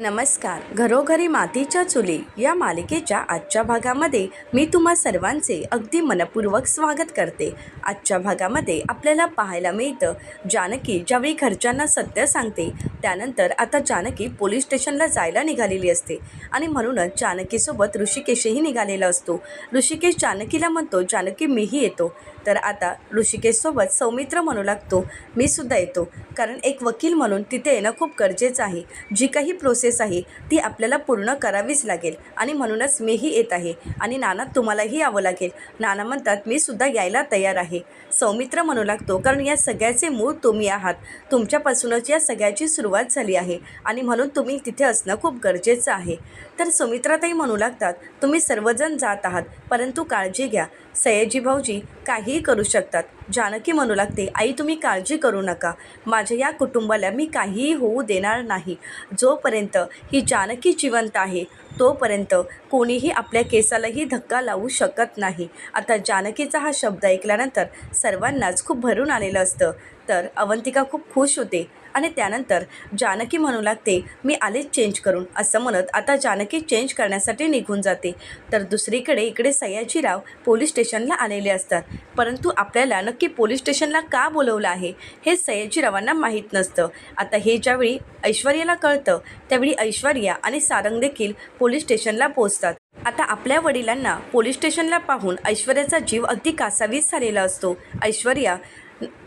नमस्कार. घरोघरी मातीच्या चुली या मालिकेच्या आजच्या भागामध्ये मी तुम्हा सर्वांचे अगदी मनपूर्वक स्वागत करते. आजच्या भागामध्ये आपल्याला पाहायला मिळतं जानकी ज्यावेळी घरच्यांना सत्य सांगते त्यानंतर आता जानकी पोलीस स्टेशनला जायला निघालेली असते आणि म्हणूनच जानकीसोबत ऋषिकेशही निघालेला असतो. ऋषिकेश जानकीला म्हणतो जानकी मीही येतो. तर आता ऋषिकेशसोबत सौमित्र म्हणू लागतो. मी सुद्धा येतो. कारण एक वकील म्हणून तिथे येणं खूप गरजेचं आहे. जी काही प्रोसेस आहे ती आपल्याला पूर्ण करावीच लागेल. आणि म्हणूनच मीही येत आहे. आणि नाना तुम्हालाही यावं लागेल. नाना म्हणतात मी सुद्धा यायला तयार आहे. सौमित्र म्हणू लागतो कारण या सगळ्याचे मूळ तुम्ही आहात. तुमच्यापासूनच या सगळ्याची सुरुवात झाली आहे. आणि म्हणून तुम्ही तिथे असणं खूप गरजेचं आहे. तर सुमित्राताई म्हणू लागतात तुम्ही सर्वजण जात आहात. परंतु काळजी घ्या. सयाजी भाऊजी काहीही करू शकतात. जानकी म्हणू लागते आई तुम्ही काळजी करू नका. माझ्या या कुटुंबाला मी काहीही होऊ देणार नाही. जोपर्यंत ही जानकी जिवंत आहे तोपर्यंत कोणीही आपल्या केसालाही धक्का लावू शकत नाही. आता जानकीचा हा शब्द ऐकल्यानंतर सर्वांनाच खूप भरून आलेलं असतं. तर अवंतिका खूप खुश होते. आणि त्यानंतर जानकी म्हणू लागते मी आलेच चेंज करून असं म्हणत आता जानकी चेंज करण्यासाठी निघून जाते. तर दुसरीकडे इकडे सयाजीराव पोलीस स्टेशनला आलेले असतात. परंतु आपल्याला नक्की पोलीस स्टेशनला का बोलवलं आहे हे सयाजीरावांना माहीत नसतं. आता हे ज्यावेळी ऐश्वर्याला कळतं त्यावेळी ऐश्वर्या आणि सारंग देखील पोलीस स्टेशनला पोहोचतात. आता आपल्या वडिलांना पोलीस स्टेशनला पाहून ऐश्वर्याचा जीव अगदी कासावीस झालेला असतो. ऐश्वर्या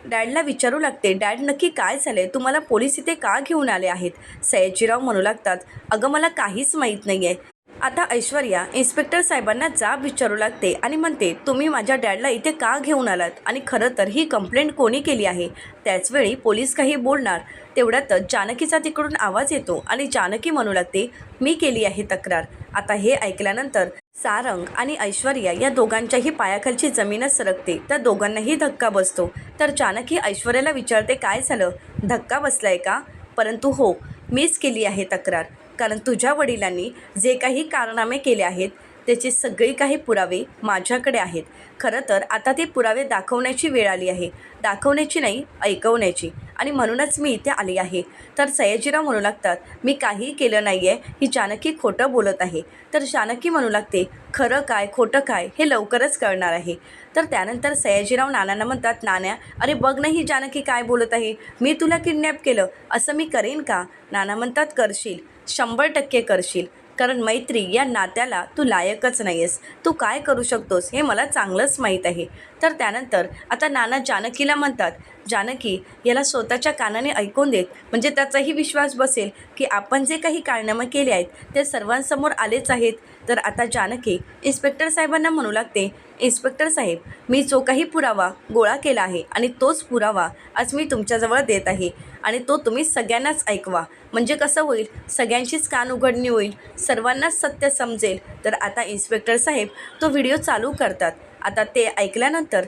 डॅडला विचारू लागते. डॅड नक्की काय झाले तुम्हाला पोलीस इथे का घेऊन आले आहेत? सयाजीराव म्हणू लागतात अगं मला काहीच माहीत नाही आहे आता ऐश्वर्या इन्स्पेक्टर साहेबांना जाब विचारू लागते आणि म्हणते तुम्ही माझ्या डॅडला इथे का घेऊन आलात? आणि खरं तर ही कंप्लेंट कोणी केली आहे? त्याचवेळी पोलीस काही बोलणार. तेवढ्यातच जानकीचा तिकडून आवाज येतो आणि जानकी म्हणू लागते मी केली आहे तक्रार. आता हे ऐकल्यानंतर सारंग आणि ऐश्वर्या या दोघांच्याही पायाखालची जमीनच सरकते. त्या दोघांनाही धक्का बसतो. तर जानकी ऐश्वर्याला विचारते काय झालं? धक्का बसलाय का? परंतु हो मीच केली आहे तक्रार. कारण तुझ्या वडिलांनी जे काही कारनामे केले आहेत त्याचे सगळे काही पुरावे माझ्याकडे आहेत. खरं तर आता ते पुरावे दाखवण्याची वेळ आली आहे. दाखवण्याची नाही ऐकवण्याची. आणि म्हणूनच मी इथे आली आहे. तर सयाजीराव म्हणू लागतात मी काही केलं नाही आहे ही जानकी खोटं बोलत आहे. तर जानकी म्हणू लागते खरं काय खोटं काय हे लवकरच कळणार आहे. तर त्यानंतर सयाजीराव नानांना म्हणतात नाण्या अरे बघ ना ही जानकी काय बोलत आहे मी तुला किडनॅप केलं असं मी करेन का? नाना म्हणतात करशील शंभर टक्के करशील. कारण मैत्री या नात्याला तू लायकच नाही आहेस तू काय करू शकतोस हे मला चांगलंच माहीत आहे. तर त्यानंतर आता नाना जानकीला म्हणतात जानकी याला स्वतःच्या कानाने ऐकून देत. म्हणजे त्याचाही विश्वास बसेल की आपण जे काही कारनामं केले आहेत ते सर्वांसमोर आलेच आहेत. तर आता जानकी इन्स्पेक्टर साहेबांना म्हणू लागते इन्स्पेक्टर साहेब मी जो काही पुरावा गोळा केला आहे आणि तोच पुरावा आज मी तुमच्याजवळ देत आहे. आणि तो तुम्ही सगळ्यांनाच ऐकवा. म्हणजे कसं होईल? सगळ्यांचीच कान उघडणी होईल. सर्वांनाच सत्य समजेल. तर आता इन्स्पेक्टर साहेब तो व्हिडिओ चालू करतात. आता ते ऐकल्यानंतर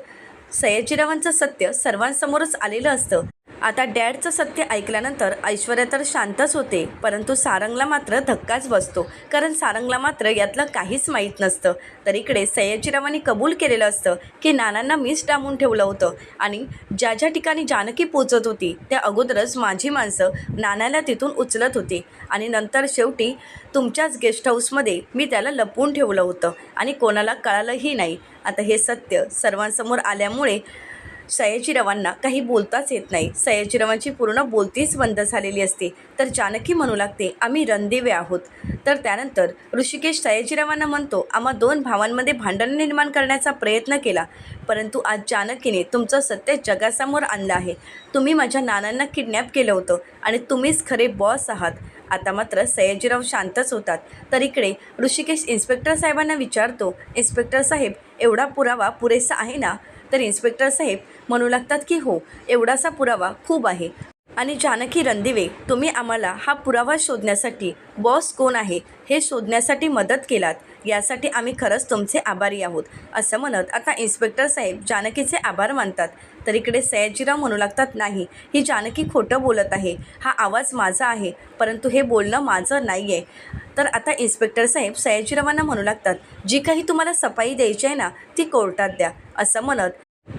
सयाजीरावांचं सत्य सर्वांसमोरच आलेलं असतं. आता डॅडचं सत्य ऐकल्यानंतर ऐश्वर्या तर शांतच होते परंतु सारंगला मात्र धक्काच बसतो. कारण सारंगला मात्र यातलं काहीच माहीत नसतं. तर इकडे सयाजीरावांनी कबूल केलेलं असतं की नानांना मीच डांबून ठेवलं होतं आणि ज्या ज्या ठिकाणी जानकी पोचत होती त्या अगोदरच माझी माणसं नानाला तिथून उचलत होती आणि नंतर शेवटी तुमच्याच गेस्ट हाऊसमध्ये मी त्याला लपवून ठेवलं होतं आणि कोणाला कळालंही नाही. आता हे सत्य सर्वांसमोर आल्यामुळे सयाजीरावांना काही बोलताच येत नाही. सयाजीरावांची पूर्ण बोलतीच बंद झालेली असते. तर जानकी म्हणू लागते आम्ही रणदेवे आहोत. तर त्यानंतर ऋषिकेश सयाजीरावांना म्हणतो आम्हा दोन भावांमध्ये भांडण निर्माण करण्याचा प्रयत्न केला. परंतु आज जानकीने तुमचं सत्य जगासमोर आणलं आहे. तुम्ही माझ्या नानांना किडनॅप केलं होतं आणि तुम्हीच खरे बॉस आहात. आता मात्र सयाजीराव शांतच होतात. तर इकडे ऋषिकेश इन्स्पेक्टर साहेबांना विचारतो इन्स्पेक्टर साहेब एवढा पुरावा पुरेसा आहे ना? तर इन्स्पेक्टर साहेब म्हणू लागतात की हो एवढासा पुरावा खूप आहे. आणि जानकी रणदिवे तुम्ही आम्हाला हा पुरावा शोधण्यासाठी बॉस कोण आहे हे शोधण्यासाठी मदत केलात. यासाठी आम्ही खरंच तुमचे आभारी आहोत असं म्हणत आता इन्स्पेक्टर साहेब जानकीचे आभार मानतात. तर इकडे सयाजीराव म्हणू लागतात नाही ही जानकी खोटं बोलत आहे. हा आवाज माझा आहे परंतु हे बोलणं माझं नाही आहे तर आता इन्स्पेक्टर साहेब सयाजीरावांना म्हणू लागतात जी काही तुम्हाला सफाई द्यायची आहे ना ती कोर्टात द्या असं म्हणत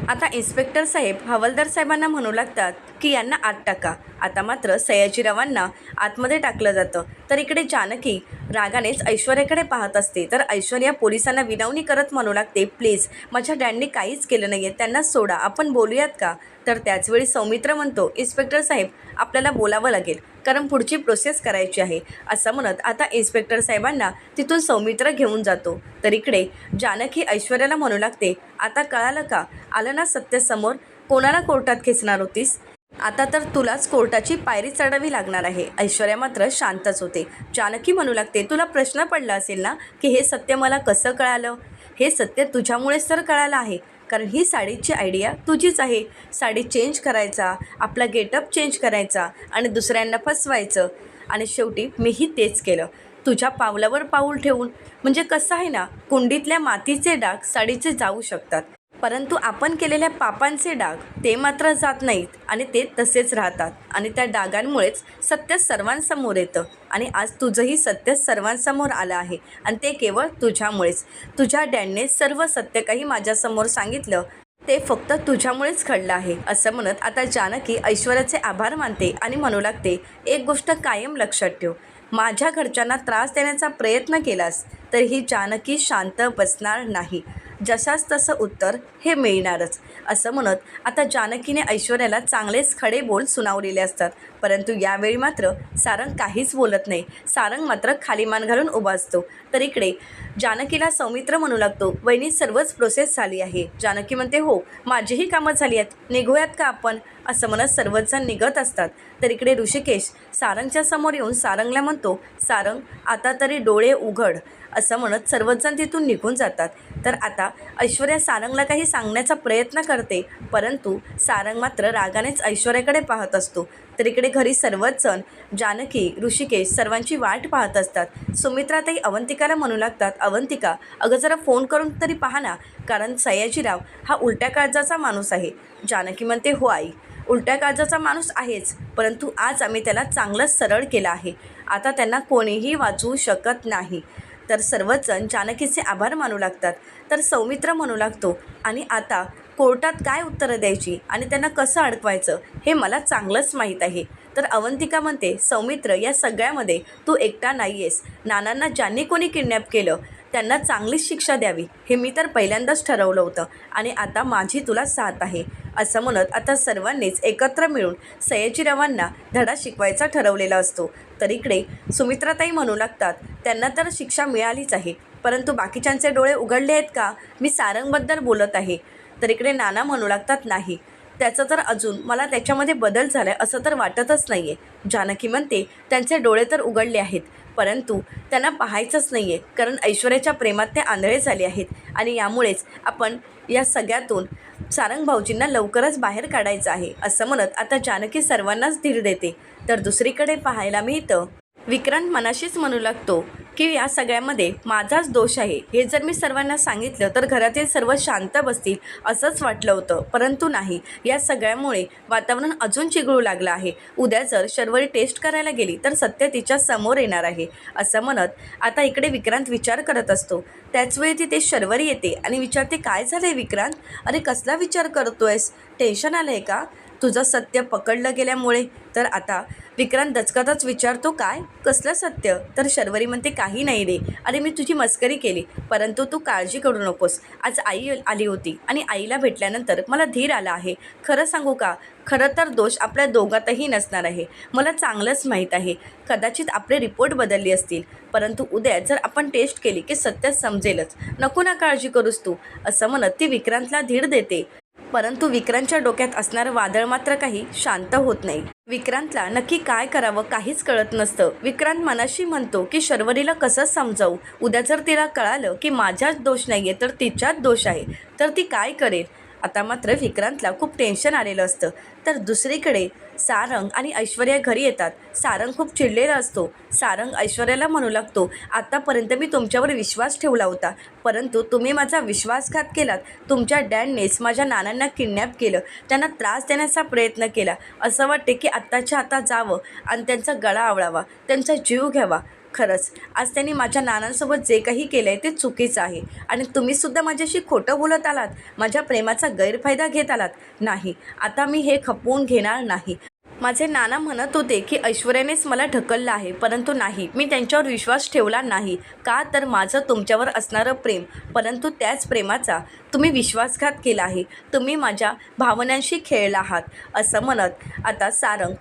आता इन्स्पेक्टर साहेब हवालदार साहेबांना म्हणू लागतात की यांना आत टाका. आता मात्र सयाजीरावांना आतमध्ये टाकलं जातं. तर इकडे जानकी रागानेच ऐश्वर्याकडे पाहत असते. तर ऐश्वर्या पोलिसांना विनवणी करत म्हणू लागते प्लीज माझ्या डॅडने काहीच केलं नाही आहे त्यांना सोडा. आपण बोलूयात का? तर त्याचवेळी सौमित्र म्हणतो इन्स्पेक्टर साहेब आपल्याला बोलावं लागेल कारण पुढची प्रोसेस करायची आहे. असं म्हणत आता इन्स्पेक्टर साहेबांना तिथून सौमित्र घेऊन जातो. तर इकडे जानकी ऐश्वर्याला म्हणू लागते आता कळालं का? आलं ना सत्य समोर कोणाला कोर्टात खेचणार होतीस? आता तर तुलाच कोर्टाची पायरी चढावी लागणार आहे. ऐश्वर्या मात्र शांतच होते. जानकी म्हणू लागते तुला प्रश्न पडला असेल ना की हे सत्य मला कसं कळालं? हे सत्य तुझ्यामुळेच तर कळालं आहे. कारण ही साडीची आयडिया तुझीच आहे. साडी चेंज करायचा आपला गेटअप चेंज करायचा आणि दुसऱ्यांना फसवायचं. आणि शेवटी मीही तेच केलं. तुझ्या पावलावर पाऊल ठेवून. म्हणजे कसं आहे ना कुंडीतल्या मातीचे डाग साडीचे जाऊ शकतात. परंतु आपण केलेल्या पापांचे डाग ते मात्र जात नाहीत आणि ते तसेच राहतात. आणि त्या डागांमुळेच सत्य सर्वांसमोर येतं. आणि आज तुझंही सत्य सर्वांसमोर आलं आहे. आणि ते केवळ तुझ्यामुळेच. तुझ्या डॅडने सर्व सत्य काही माझ्यासमोर सांगितलं. ते फक्त तुझ्यामुळेच घडलं आहे असं म्हणत आता जानकी ऐश्वर्याचे आभार मानते आणि म्हणू लागते एक गोष्ट कायम लक्षात ठेव. माझ्या घरच्यांना त्रास देण्याचा प्रयत्न केलास तर ही जानकी शांत बसणार नाही. जशास तसं उत्तर हे मिळणारच. असं म्हणत आता जानकीने ऐश्वर्याला चांगलेच खडे बोल सुनावलेले असतात. परंतु यावेळी मात्र सारंग काहीच बोलत नाही. सारंग मात्र खाली मान घालून उभा असतो. तर इकडे जानकीला सौमित्र म्हणू लागतो. वहिनी सर्वच प्रोसेस झाली आहे. जानकी म्हणते हो माझीही कामं झाली आहेत. निघूयात का आपण? असं म्हणत सर्वच जण निघत असतात. तर इकडे ऋषिकेश सारंगच्या समोर येऊन सारंगला म्हणतो सारंग आता तरी डोळे उघड. असं म्हणत सर्वजण तिथून निघून जातात. तर आता ऐश्वर्या सारंगला काही सांगण्याचा प्रयत्न करते परंतु सारंग मात्र रागानेच ऐश्वर्याकडे पाहत असतो. तर इकडे घरी सर्वच जण जानकी ऋषिकेश सर्वांची वाट पाहत असतात. सुमित्राताई अवंतिकाला म्हणू लागतात अवंतिका अगं जरा फोन करून तरी पहा ना कारण सयाजीराव हा उलट्या काळजाचा माणूस आहे. जानकी म्हणते हो आई उलट्या काळजाचा माणूस आहेच परंतु आज आम्ही त्याला चांगलंच सरळ केलं आहे. आता त्यांना कोणीही वाचवू शकत नाही. तर सर्वच जण जानकीचे आभार मानू लागतात. तर सौमित्र म्हणू लागतो आणि आता कोर्टात काय उत्तरं द्यायची आणि त्यांना कसं अडकवायचं हे मला चांगलंच माहीत आहे. तर अवंतिका म्हणते सौमित्र या सगळ्यामध्ये तू एकटा नाही आहेस नानांना ज्यांनी कोणी किडनॅप केलं त्यांना चांगलीच शिक्षा द्यावी हे मी तर पहिल्यांदाच ठरवलं होतं आणि आता माझी तुला साथ आहे असं म्हणत आता सर्वांनीच एकत्र मिळून सयाजीरावांना धडा शिकवायचा ठरवलेला असतो. तर इकडे सुमित्राताई म्हणू लागतात त्यांना तर शिक्षा मिळालीच आहे परंतु बाकीच्यांचे डोळे उघडले आहेत का? मी सारंगबद्दल बोलत आहे. तर इकडे नाना म्हणू लागतात नाही त्याचं तर अजून मला त्याच्यामध्ये बदल झाला आहे असं तर वाटतच नाही आहे जानकी म्हणते त्यांचे डोळे तर उघडले आहेत परंतु त्यांना पाहायचंच नाही आहे कारण ऐश्वर्याच्या प्रेमात ते आंधळे झाले आहेत. आणि यामुळेच आपण या सगळ्यातून सारंग भाऊजींना लवकरच बाहेर काढायचं आहे असं म्हणत आता जानकी सर्वांनाच धीर देते. तर दुसरीकडे पाहायला मिळतं विक्रांत मनाशीच म्हणू लागतो की या सगळ्यामध्ये माझाच दोष आहे. हे जर मी सर्वांना सांगितलं तर घरातील सर्व शांत बसतील असंच वाटलं होतं. परंतु नाही. या सगळ्यामुळे वातावरण अजून चिघळू लागलं आहे. उद्या जर शर्वरी टेस्ट करायला गेली तर सत्य तिच्या समोर येणार आहे असं म्हणत आता इकडे विक्रांत विचार करत असतो. त्याचवेळी तिथे शर्वरी येते आणि विचारते काय झालं आहे विक्रांत? अरे कसला विचार करतोयस? टेन्शन आलं आहे का? तुझं सत्य पकडलं गेल्यामुळे. तर आता विक्रांत दचकतच विचारतो काय? कसलं सत्य? तर शर्वरी म्हणते काही नाही रे. अरे मी तुझी मस्करी केली. परंतु तू काळजी करू नकोस. आज आई आली होती आणि आईला भेटल्यानंतर मला धीर आला आहे. खरं सांगू का? खरं तर दोष आपल्या दोघातही नसणार आहे. मला चांगलंच माहीत आहे. कदाचित आपले रिपोर्ट बदलले असतील. परंतु उद्या जर आपण टेस्ट केली की सत्य समजेलच. नको ना काळजी करूस तू. असं म्हणत ती विक्रांतला धीर देते. परंतु विक्रांतच्या डोक्यात असणारं वादळ मात्र काही शांत होत नाही. विक्रांतला नक्की काय करावं काहीच कळत नसतं. विक्रांत मनाशी म्हणतो की शर्वरीला कसं समजावू? उद्या जर तिला कळालं की माझ्याच दोष नाही आहे तर तिच्याच दोष आहे. तर ती काय करेल? आता मात्र विक्रांतला खूप टेन्शन आलेलं असतं. तर दुसरीकडे सारंग आणि ऐश्वर्या घरी येतात. सारंग खूप चिडलेला असतो. सारंग ऐश्वर्याला म्हणू लागतो आत्तापर्यंत मी तुमच्यावर विश्वास ठेवला होता परंतु तुम्ही माझा विश्वासघात केलात. तुमच्या डॅडनेच माझ्या नानांना किडनॅप केलं. त्यांना त्रास देण्याचा प्रयत्न केला. असं वाटते की आत्ताच्या आता जावं आणि त्यांचा गळा आवळावा त्यांचा जीव घ्यावा. खरंच. आज त्यांनी माझ्या नानांसोबत जे काही केलं आहे ते चुकीचं आहे. आणि तुम्हीसुद्धा माझ्याशी खोटं बोलत आलात. माझ्या प्रेमाचा गैरफायदा घेत आलात. नाही. आता मी हे खपवून घेणार नाही. माझे नाना म्हणत होते की ऐश्वर्यानेच मला ढकललं आहे. परंतु नाही. मी त्यांच्यावर विश्वास ठेवला नाही. का तर माझं तुमच्यावर असणारं प्रेम. परंतु त्याच प्रेमाचा तुम्ही विश्वासघात केला आहे. तुम्ही माझ्या भावनांशी खेळला आहात. असं म्हणत आता सारंग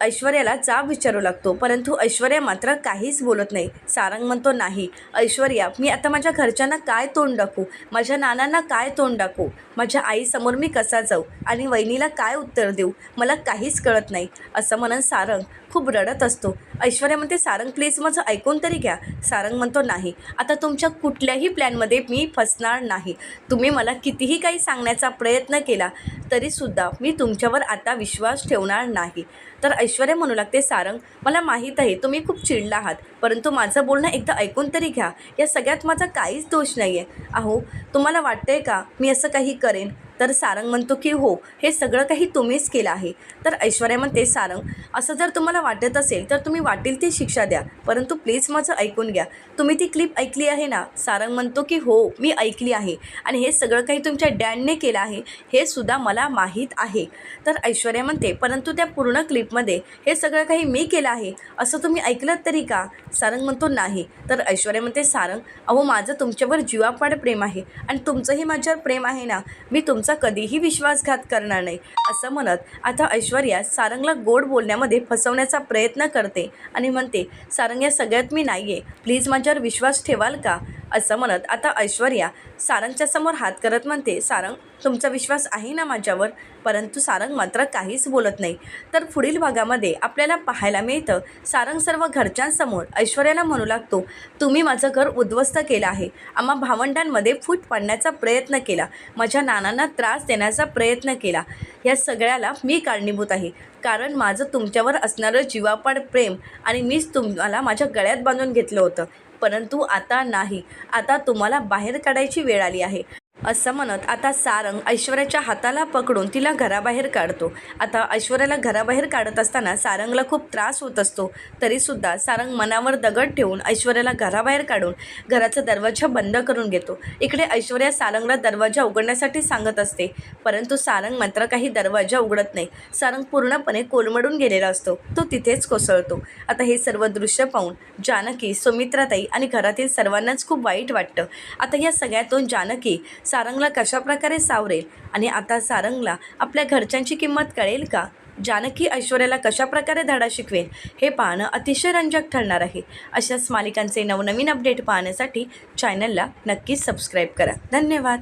ऐश्वर्याला जाब विचारू लागतो परंतु ऐश्वर्या मात्र काहीच बोलत नाही. सारंग म्हणतो नाही ऐश्वर्या मी आता माझ्या घरच्यांना काय तोंड दाखवू? माझ्या नानांना काय तोंड दाखवू? माझ्या आईसमोर मी कसा जाऊ? आणि वहिनीला काय उत्तर देऊ? मला काहीच कळत नाही. असं म्हणून सारंग खूप रडत असतो. ऐश्वर्या म्हणते सारंग प्लीज माझं ऐकून तरी घ्या. सारंग म्हणतो नाही आता तुमच्या कुठल्याही प्लॅनमध्ये मी फसणार नाही. तुम्ही मला कितीही काही सांगण्याचा प्रयत्न केला तरीसुद्धा मी तुमच्यावर आता विश्वास ठेवणार नाही. तर ऐश्वर्या म्हणू लागते सारंग मला माहीत आहे तुम्ही खूप चिडला आहात. परंतु माझं बोलणं एकदा ऐकून तरी घ्या. या सगळ्यात माझा काहीच दोष नाही आहे अहो तुम्हाला वाटतंय का मी असं काही करेन? तर सारंग म्हणतो की हो हे सगळं काही तुम्हीच केलं आहे. तर ऐश्वर्या म्हणते सारंग असं जर तुम्हाला वाटत असेल तर तुम्ही वाटेल ती शिक्षा द्या. परंतु प्लीज माझं ऐकून घ्या. तुम्ही ती क्लिप ऐकली आहे ना? सारंग म्हणतो की हो मी ऐकली आहे. आणि हे सगळं काही तुमच्या डॅडने केलं आहे हे सुद्धा मला माहीत आहे. तर ऐश्वर्या म्हणते परंतु त्या पूर्ण क्लिपमध्ये हे सगळं काही मी केलं आहे. असं तुम्ही ऐकलं तरी का? सारंग म्हणतो नाही. तर ऐश्वर्या म्हणते सारंग अहो माझं तुमच्यावर जीवापाड प्रेम आहे. आणि तुमचंही माझ्यावर प्रेम आहे ना मी तुमचं तुमचा कधीही विश्वासघात करणार नाही असं म्हणत आता ऐश्वर्या सारंगला गोड बोलण्यामध्ये फसवण्याचा प्रयत्न करते आणि म्हणते सारंग या सगळ्यात मी नाही आहे प्लीज माझ्यावर विश्वास ठेवाल का? असं म्हणत आता ऐश्वर्या सारंगच्या समोर हात करत म्हणते सारंग तुमचा विश्वास आहे ना माझ्यावर? परंतु सारंग मात्र काहीच बोलत नाही. तर पुढील भागामध्ये आपल्याला पाहायला मिळतं सारंग सर्व घरच्यांसमोर ऐश्वर्याला म्हणू लागतो तुम्ही माझं घर उद्ध्वस्त केलं आहे. आम्हा भावंडांमध्ये फूट पाडण्याचा प्रयत्न केला. माझ्या नानांना त्रास देण्याचा प्रयत्न केला. या सगळ्याला मी कारणीभूत आहे. कारण माझं तुमच्यावर असणारं जीवापाड प्रेम आणि मीच तुम्हाला माझ्या गळ्यात बांधून घेतलं होतं. परंतु आता नाही. आता तुम्हाला बाहेर काढायची वेळ आली आहे. असं म्हणत आता सारंग ऐश्वर्याच्या हाताला पकडून तिला घराबाहेर काढतो. आता ऐश्वर्याला घराबाहेर काढत असताना सारंगला खूप त्रास होत असतो. तरीसुद्धा सारंग मनावर दगड ठेवून ऐश्वर्याला घराबाहेर काढून घराचा दरवाजा बंद करून घेतो. इकडे ऐश्वर्या सारंगला दरवाजा उघडण्यासाठी सांगत असते. परंतु सारंग मात्र काही दरवाजा उघडत नाही. सारंग पूर्णपणे कोलमडून गेलेला असतो. तो तिथेच कोसळतो. आता हे सर्व दृश्य पाहून जानकी सुमित्राताई आणि घरातील सर्वांनाच खूप वाईट वाटतं. आता या सगळ्यातून जानकी सारंगला कशाप्रकारे सावरेल आणि आता सारंगला आपल्या घरच्यांची किंमत कळेल का? जानकी ऐश्वर्याला कशाप्रकारे धडा शिकवेल? हे पाहणं अतिशय रंजक ठरणार आहे. अशाच मालिकांचे नवनवीन अपडेट पाहण्यासाठी चॅनलला नक्कीच सबस्क्राईब करा. धन्यवाद.